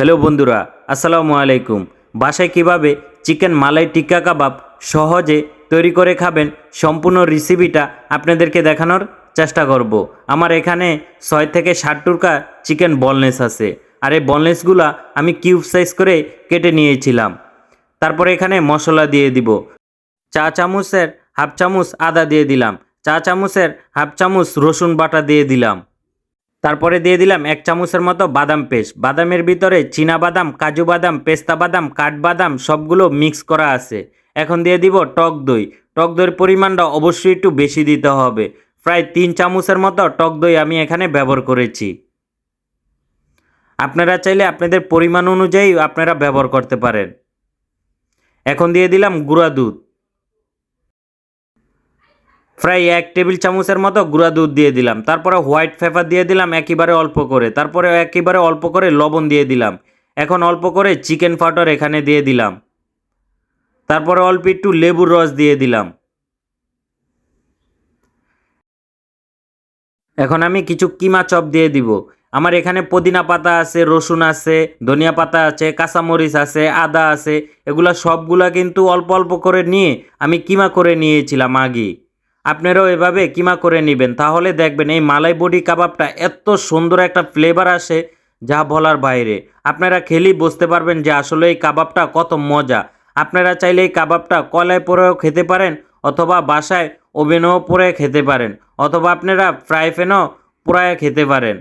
Hello বন্ধুরা, আসসালামু আলাইকুম। বাসায় কীভাবে চিকেন মালাই টিক্কা কাবাব সহজে তৈরি করে খাবেন, সম্পূর্ণ রেসিপিটা আপনাদেরকে দেখানোর চেষ্টা করব। আমার এখানে ছয় থেকে ষাট টুরকা চিকেন বলনেস আছে। আর এই বলনেসগুলা আমি কিউব সাইজ করে কেটে নিয়েছিলাম। তারপরে এখানে মশলা দিয়ে দিব। চা চামচের হাফ চামচ আদা দিয়ে দিলাম। চা চামচের হাফ চামচ রসুন বাটা দিয়ে দিলাম। তারপরে দিয়ে দিলাম এক চামচের মতো বাদাম পেস্ট। বাদামের ভিতরে চীনা বাদাম, কাজু বাদাম, পেস্তা বাদাম কাঠবাদাম সবগুলো মিক্স করা আছে। এখন দিয়ে দিব টক দই। টক দইয়ের পরিমাণটা অবশ্যই একটু বেশি দিতে হবে। প্রায় তিন চামচের মতো টক দই আমি এখানে ব্যবহার করেছি। আপনারা চাইলে আপনাদের পরিমাণ অনুযায়ী আপনারা ব্যবহার করতে পারেন। এখন দিয়ে দিলাম গুঁড়া দুধ। প্রায় এক টেবিল চামচের মতো গুঁড়া দুধ দিয়ে দিলাম। তারপরে হোয়াইট পেপার দিয়ে দিলাম একেবারে অল্প করে। তারপরে একেবারে অল্প করে লবণ দিয়ে দিলাম। এখন অল্প করে চিকেন ফাটার এখানে দিয়ে দিলাম। তারপরে অল্প একটু লেবুর রস দিয়ে দিলাম। এখন আমি কিছু কিমা চপ দিয়ে দিব। আমার এখানে পুদিনা পাতা আছে, রসুন আছে, ধনিয়া পাতা আছে, কাঁচামরিচ আছে, আদা আছে। এগুলা সবগুলা কিন্তু অল্প অল্প করে নিয়ে আমি কিমা করে নিয়েছিলাম আগে। আপনারাও এভাবে কিমা করে নেবেন। তাহলে দেখবেন এই মালাই বডি কাবাবটা এত সুন্দর একটা ফ্লেভার আসে যা বলার বাইরে। আপনারা খেলেই বুঝতে পারবেন যে আসলে এই কাবাবটা কত মজা। আপনারা চাইলে এই কাবাবটা কলায় পরেও খেতে পারেন অথবা বাসায় ওভেনও পরে খেতে পারেন। অথবা আপনারা ফ্রাই প্যানও পোড়ায় খেতে পারেন।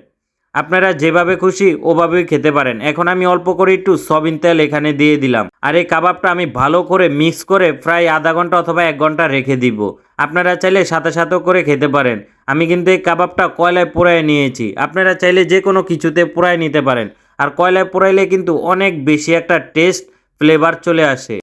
আপনারা যেভাবে খুশি ওভাবেই খেতে পারেন। এখন আমি অল্প করে একটু সবিন তেল এখানে দিয়ে দিলাম। আর এই কাবাবটা আমি ভালো করে মিক্স করে প্রায় আধা ঘণ্টা অথবা এক ঘণ্টা রেখে দিব। আপনারা চাইলে সাথে সাথেও করে খেতে পারেন। আমি কিন্তু এই কাবাবটা কয়লায় পোড়ায় নিয়েছি। আপনারা চাইলে যে কোনো কিছুতে পোড়ায় নিতে পারেন। আর কয়লায় পোড়াইলে কিন্তু অনেক বেশি একটা টেস্ট, ফ্লেভার চলে আসে।